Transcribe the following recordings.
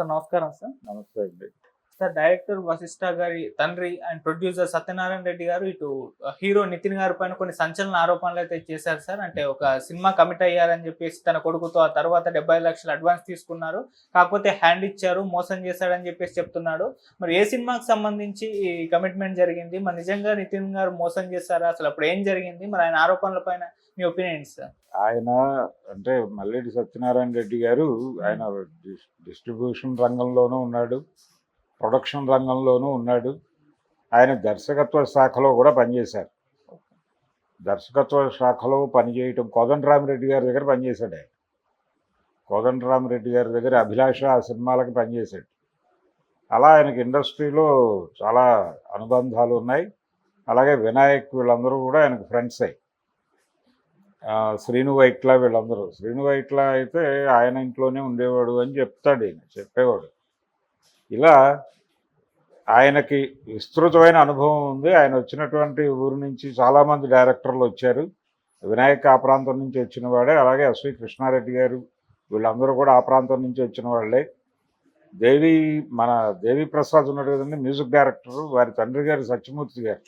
Sir నమస్కారం sir. నమస్తే అండి. సార్ డైరెక్టర్ వశిష్ఠ గారి తండ్రి అండ్ ప్రొడ్యూసర్ సత్యనారాయణ రెడ్డి గారు ఇటు uh, హీరో నితిన్ గారి పైన కొన్ని సంచలన ఆరోపణలు అయితే చేశారు సార్. అంటే ఒక సినిమా కమిట్ అయ్యారని చెప్పేసి తన కొడుకుతో ఆ తర్వాత డెబ్బై లక్షలు అడ్వాన్స్ తీసుకున్నారు. కాకపోతే హ్యాండ్ ఇచ్చారు మోసం చేశాడని చెప్పేసి చెప్తున్నాడు. మరి ఏ సినిమాకి సంబంధించి ఈ కమిట్మెంట్ జరిగింది? మరి నిజంగా నితిన్ గారు మోసం చేశారా? అసలు అప్పుడు ఏం జరిగింది? మరి ఆయన ఆరోపణల పైన మీ ఒపీనియన్ సార్? ఆయన అంటే మల్లెడి సత్యనారాయణ రెడ్డి గారు ఆయన డిస్ట్రిబ్యూషన్ రంగంలోనూ ఉన్నాడు. ప్రొడక్షన్ రంగంలోనూ ఉన్నాడు. ఆయన దర్శకత్వ శాఖలో కూడా పనిచేశారు. దర్శకత్వ శాఖలో పనిచేయటం కోదండరామిరెడ్డి గారి దగ్గర పనిచేశాడు ఆయన. కోదండరామిరెడ్డి గారి దగ్గర అభిలాష ఆ సినిమాలకి పనిచేశాడు. అలా ఆయనకి ఇండస్ట్రీలో చాలా అనుబంధాలు ఉన్నాయి. అలాగే వినాయక్ వీళ్ళందరూ కూడా ఆయనకు ఫ్రెండ్స్ అయ్యి శ్రీను వైట్ల వీళ్ళందరూ. శ్రీను వైట్ల అయితే ఆయన ఇంట్లోనే ఉండేవాడు అని చెప్తాడు ఈయన చెప్పేవాడు. ఇలా ఆయనకి విస్తృతమైన అనుభవం ఉంది. ఆయన వచ్చినటువంటి ఊరు నుంచి చాలామంది డైరెక్టర్లు వచ్చారు. వినాయక్ ఆ ప్రాంతం నుంచి వచ్చిన వాడే. అలాగే ఎస్వి కృష్ణారెడ్డి గారు వీళ్ళందరూ కూడా ఆ ప్రాంతం నుంచి వచ్చిన వాళ్ళే. దేవి మన దేవి ప్రసాద్ ఉన్నాడు కదండి మ్యూజిక్ డైరెక్టర్. వారి తండ్రి గారు సత్యమూర్తి గారు.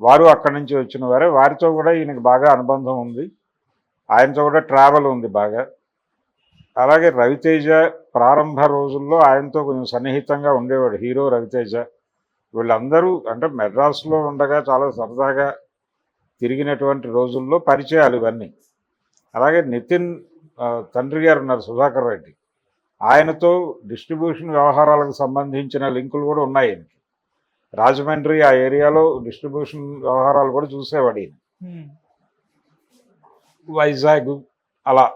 వారు అక్కడి నుంచి వచ్చిన వారే. వారితో కూడా ఈయనకి బాగా అనుబంధం ఉంది. ఆయనతో కూడా ట్రావెల్ ఉంది బాగా. అలాగే రవితేజ ప్రారంభ రోజుల్లో ఆయనతో కొంచెం సన్నిహితంగా ఉండేవాడు హీరో రవితేజ. వీళ్ళందరూ అంటే మెడ్రాస్లో ఉండగా చాలా సరదాగా తిరిగినటువంటి రోజుల్లో పరిచయాలు ఇవన్నీ. అలాగే నితిన్ తండ్రి గారు ఉన్నారు సుధాకర్ రెడ్డి. ఆయనతో డిస్ట్రిబ్యూషన్ వ్యవహారాలకు సంబంధించిన లింకులు కూడా ఉన్నాయి ఈయనకి రాజమండ్రి ఆ ఏరియాలో డిస్ట్రిబ్యూషన్ వ్యవహారాలు కూడా చూసేవాడు ఈయన. వైజాగ్ అలా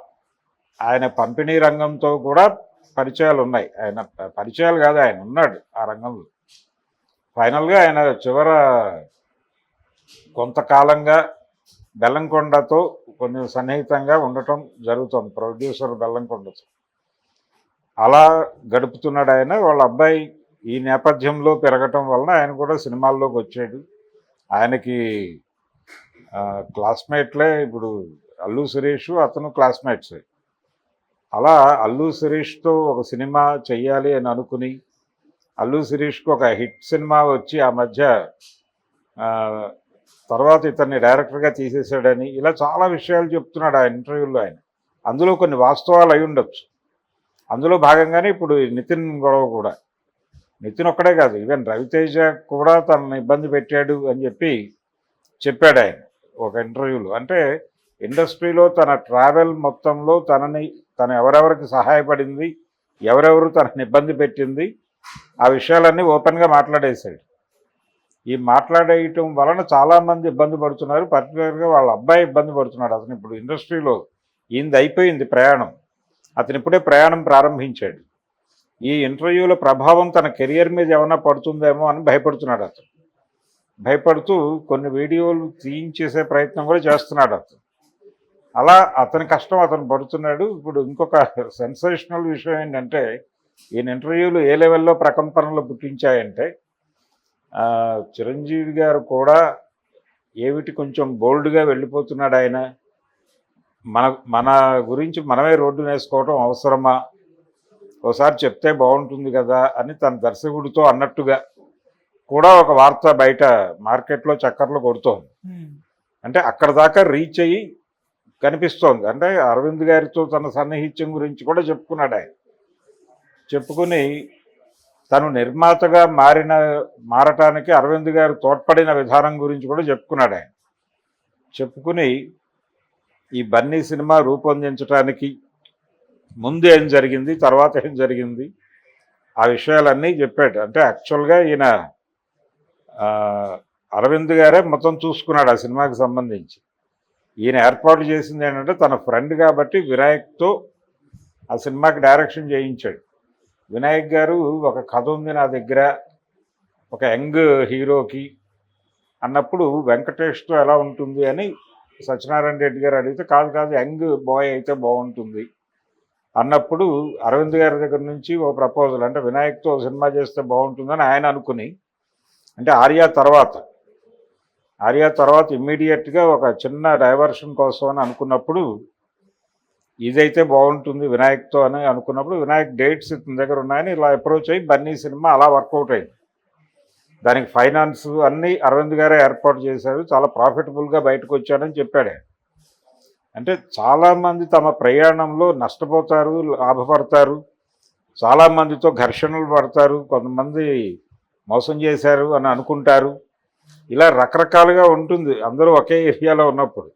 ఆయన పంపిణీ రంగంతో కూడా పరిచయాలు ఉన్నాయి. ఆయన ప- పరిచయాలు కాదు ఆయన ఉన్నాడు ఆ రంగంలో. ఫైనల్గా ఆయన చివర కొంతకాలంగా బెల్లంకొండతో కొంచెం సన్నిహితంగా ఉండటం జరుగుతుంది ప్రొడ్యూసర్ బెల్లంకొండతో. అలా గడుపుతున్నాడు ఆయన. వాళ్ళ అబ్బాయి ఈ నేపథ్యంలో పెరగటం వలన ఆయన కూడా సినిమాల్లోకి వచ్చాడు. ఆయనకి క్లాస్మేట్లే ఇప్పుడు అల్లు సురేష్ అతను క్లాస్మేట్స్. అలా అల్లు శిరీష్తో ఒక సినిమా చెయ్యాలి అని అనుకుని అల్లు శిరీష్కు ఒక హిట్ సినిమా వచ్చి ఆ మధ్య తర్వాత ఇతన్ని డైరెక్టర్గా తీసేశాడని ఇలా చాలా విషయాలు చెప్తున్నాడు ఆ ఇంటర్వ్యూలో ఆయన. అందులో కొన్ని వాస్తవాలు అయి ఉండొచ్చు. అందులో భాగంగానే ఇప్పుడు నితిన్ గొడవ కూడా. నితిన్ ఒక్కడే కాదు ఈవెన్ రవితేజ కూడా తనని ఇబ్బంది పెట్టాడు అని చెప్పి చెప్పాడు ఆయన ఒక ఇంటర్వ్యూలో. అంటే ఇండస్ట్రీలో తన ట్రావెల్ మొత్తంలో తనని తను ఎవరెవరికి సహాయపడింది ఎవరెవరు తనని ఇబ్బంది పెట్టింది ఆ విషయాలన్నీ ఓపెన్గా మాట్లాడేశాడు. ఈ మాట్లాడేయటం వలన చాలామంది ఇబ్బంది పడుతున్నారు పర్టికులర్గా వాళ్ళ అబ్బాయి ఇబ్బంది పడుతున్నాడు. అతను ఇప్పుడు ఇండస్ట్రీలో ఈయనది అయిపోయింది ప్రయాణం. అతను ఇప్పుడే ప్రయాణం ప్రారంభించాడు. ఈ ఇంటర్వ్యూల ప్రభావం తన కెరియర్ మీద ఏమైనా పడుతుందేమో అని భయపడుతున్నాడు అతను. భయపడుతూ కొన్ని వీడియోలు తీయించేసే ప్రయత్నం కూడా చేస్తున్నాడు అతను. అలా అతని కష్టం అతను పడుతున్నాడు. ఇప్పుడు ఇంకొక సెన్సేషనల్ విషయం ఏంటంటే ఈయన ఇంటర్వ్యూలు ఏ లెవెల్లో ప్రకంపనలు పుట్టించాయంటే చిరంజీవి గారు కూడా ఏమిటి కొంచెం బోల్డ్గా వెళ్ళిపోతున్నాడు ఆయన. మన మన గురించి మనమే రోడ్డు వేసుకోవడం అవసరమా? ఒకసారి చెప్తే బాగుంటుంది కదా అని తన దర్శకుడితో అన్నట్టుగా కూడా ఒక వార్త బయట మార్కెట్లో చక్కర్లు కొడుతోంది. అంటే అక్కడ దాకా రీచ్ అయ్యి కనిపిస్తోంది. అంటే అరవింద్ గారితో తన సన్నిహిత్యం గురించి కూడా చెప్పుకున్నాడు ఆయన. చెప్పుకుని తను నిర్మాతగా మారిన మారటానికి అరవింద్ గారు తోడ్పడిన విధానం గురించి కూడా చెప్పుకున్నాడు ఆయన. చెప్పుకుని ఈ బన్నీ సినిమా రూపొందించడానికి ముందు ఏం జరిగింది తర్వాత ఏం జరిగింది ఆ విషయాలన్నీ చెప్పాడు. అంటే యాక్చువల్గా ఈయన అరవింద్ గారే మొత్తం చూసుకున్నాడు ఆ సినిమాకి సంబంధించి. ఈయన ఏర్పాటు చేసింది ఏంటంటే తన ఫ్రెండ్ కాబట్టి వినాయక్తో ఆ సినిమాకి డైరెక్షన్ చేయించాడు. వినాయక్ గారు ఒక కథ ఉంది నా దగ్గర ఒక యంగ్ హీరోకి అన్నప్పుడు వెంకటేష్తో ఎలా ఉంటుంది అని సత్యనారాయణ రెడ్డి గారు అడిగితే కాదు కాదు యంగ్ బాయ్ అయితే బాగుంటుంది. అన్నప్పుడు అరవింద్ గారి దగ్గర నుంచి ఓ ప్రపోజల్ అంటే వినాయక్తో సినిమా చేస్తే బాగుంటుందని ఆయన అనుకుని అంటే ఆర్యా తర్వాత ఆర్యా తర్వాత ఇమ్మీడియట్గా ఒక చిన్న డైవర్షన్ కోసం అని అనుకున్నప్పుడు ఇదైతే బాగుంటుంది వినాయక్తో అని అనుకున్నప్పుడు వినాయక్ డేట్స్ ఇతని దగ్గర ఉన్నాయని ఇలా అప్రోచ్ అయ్యి బన్నీ సినిమా అలా వర్కౌట్ అయింది. దానికి ఫైనాన్స్ అన్నీ అరవింద్ గారే ఏర్పాటు చేశారు చాలా ప్రాఫిటబుల్గా బయటకు వచ్చానని చెప్పాడే. అంటే చాలామంది తమ ప్రయాణంలో నష్టపోతారు లాభపడతారు చాలామందితో ఘర్షణలు పడతారు కొంతమంది మోసం చేశారు అని అనుకుంటారు. ఇలా రకరకాలుగా ఉంటుంది. అందరూ ఒకే ఏరియాలో ఉన్నప్పుడు.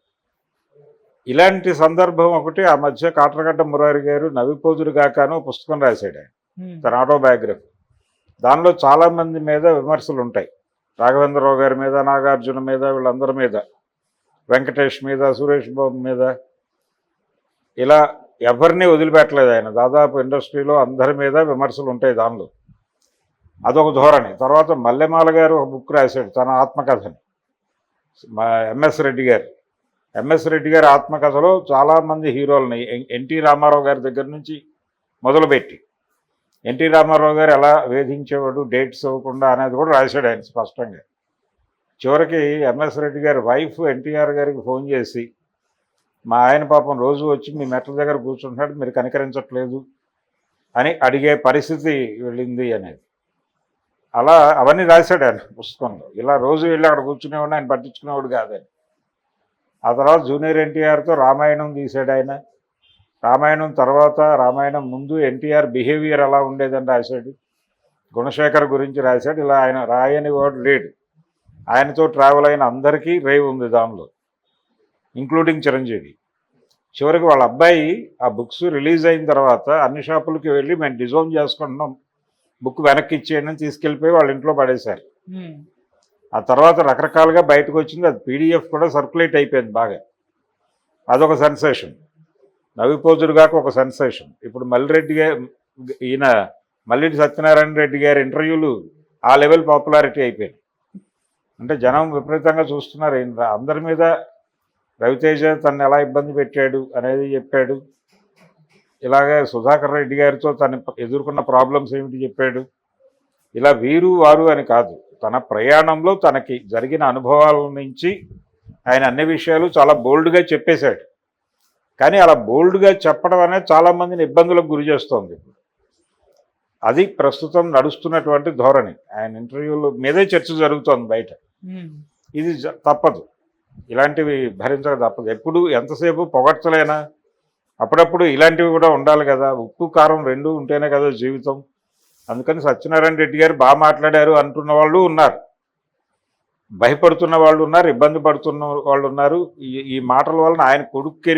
ఇలాంటి సందర్భం ఒకటి ఆ మధ్య కాట్రగడ్డ మురారి గారు నవిపోదురు గాకను పుస్తకం రాశాడు ఆయన. తన ఆటోబయోగ్రఫీ. దానిలో చాలామంది మీద విమర్శలు ఉంటాయి. రాఘవేంద్రరావు గారి మీద నాగార్జున మీద వీళ్ళందరి మీద వెంకటేష్ మీద సురేష్ బాబు మీద. ఇలా ఎవరిని వదిలిపెట్టలేదు ఆయన. దాదాపు ఇండస్ట్రీలో అందరి మీద విమర్శలు ఉంటాయి దానిలో. అదొక ధోరణి. తర్వాత మల్లెమాల గారు ఒక బుక్ రాశాడు తన ఆత్మకథని. మా ఎంఎస్ రెడ్డి గారు. ఎంఎస్ రెడ్డి గారి ఆత్మకథలో చాలామంది హీరోలని ఎన్- ఎన్టీ రామారావు గారి దగ్గర నుంచి మొదలుపెట్టి ఎన్టీ రామారావు గారు ఎలా వేధించేవాడు డేట్స్ ఇవ్వకుండా అనేది కూడా రాశాడు ఆయన స్పష్టంగా. చివరికి ఎంఎస్ రెడ్డి గారి వైఫ్ ఎన్టీఆర్ గారికి ఫోన్ చేసి మా ఆయన పాపం రోజు వచ్చి మీ మెట్ల దగ్గర కూర్చుంటున్నాడు మీరు కనికరించట్లేదు అని అడిగే పరిస్థితి వెళ్ళింది అనేది. అలా అవన్నీ రాశాడు ఆయన పుస్తకంలో. ఇలా రోజు వెళ్ళి అక్కడ కూర్చునేవాడు ఆయన పట్టించుకునేవాడు కాదని ఆ తర్వాత జూనియర్ ఎన్టీఆర్తో రామాయణం తీశాడు ఆయన. రామాయణం తర్వాత రామాయణం ముందు ఎన్టీఆర్ బిహేవియర్ ఎలా ఉండేదని రాశాడు. గుణశేఖర్ గురించి రాశాడు. ఇలా ఆయన రాయని వాడు లేడు. ఆయనతో ట్రావెల్ అయిన అందరికీ రేవ్ ఉంది దానిలో ఇంక్లూడింగ్ చిరంజీవి. చివరికి వాళ్ళ అబ్బాయి ఆ బుక్స్ రిలీజ్ అయిన తర్వాత అన్ని షాపులకి వెళ్ళి మేము డిజోన్ చేసుకుంటున్నాం. బుక్ వెనక్కి ఇచ్చేయండి అని తీసుకెళ్ళిపోయి వాళ్ళ ఇంట్లో పడేశారు. ఆ తర్వాత రకరకాలుగా బయటకు వచ్చింది. అది పీడిఎఫ్ కూడా సర్క్యులేట్ అయిపోయింది బాగా. అదొక సెన్సేషన్. నవిపోజుడు గాక ఒక సెన్సేషన్. ఇప్పుడు మల్లిరెడ్డి గారు ఈయన మల్లిరెడ్డి సత్యనారాయణ రెడ్డి గారి ఇంటర్వ్యూలు ఆ లెవెల్ పాపులారిటీ అయిపోయింది. అంటే జనం విపరీతంగా చూస్తున్నారు. ఈయన అందరి మీద రవితేజ తను ఎలా ఇబ్బంది పెట్టాడు అనేది చెప్పాడు. ఇలాగే సుధాకర్ రెడ్డి గారితో తను ఎదుర్కొన్న ప్రాబ్లమ్స్ ఏమిటి చెప్పాడు? ఇలా వీరు వారు అని కాదు తన ప్రయాణంలో తనకి జరిగిన అనుభవాల నుంచి ఆయన అన్ని విషయాలు చాలా బోల్డ్గా చెప్పేశాడు. కానీ అలా బోల్డ్గా చెప్పడం అనేది చాలామందిని ఇబ్బందులకు గురి చేస్తోంది. అది ప్రస్తుతం నడుస్తున్నటువంటి ధోరణి. ఆయన ఇంటర్వ్యూల మీదే చర్చ జరుగుతోంది బయట. ఉమ్, ఇది తప్పదు. ఇలాంటివి భరించక తప్పదు. ఎప్పుడు ఎంతసేపు పొగడ్చలేనా అప్పుడప్పుడు ఇలాంటివి కూడా ఉండాలి కదా. ఉప్పు కారం రెండు ఉంటేనే కదా జీవితం. అందుకని సత్యనారాయణ రెడ్డి గారు బాగా మాట్లాడారు అంటున్న వాళ్ళు ఉన్నారు. భయపడుతున్న వాళ్ళు ఉన్నారు ఇబ్బంది పడుతున్న వాళ్ళు ఉన్నారు. ఈ ఈ మాటల వలన ఆయన కొడుకు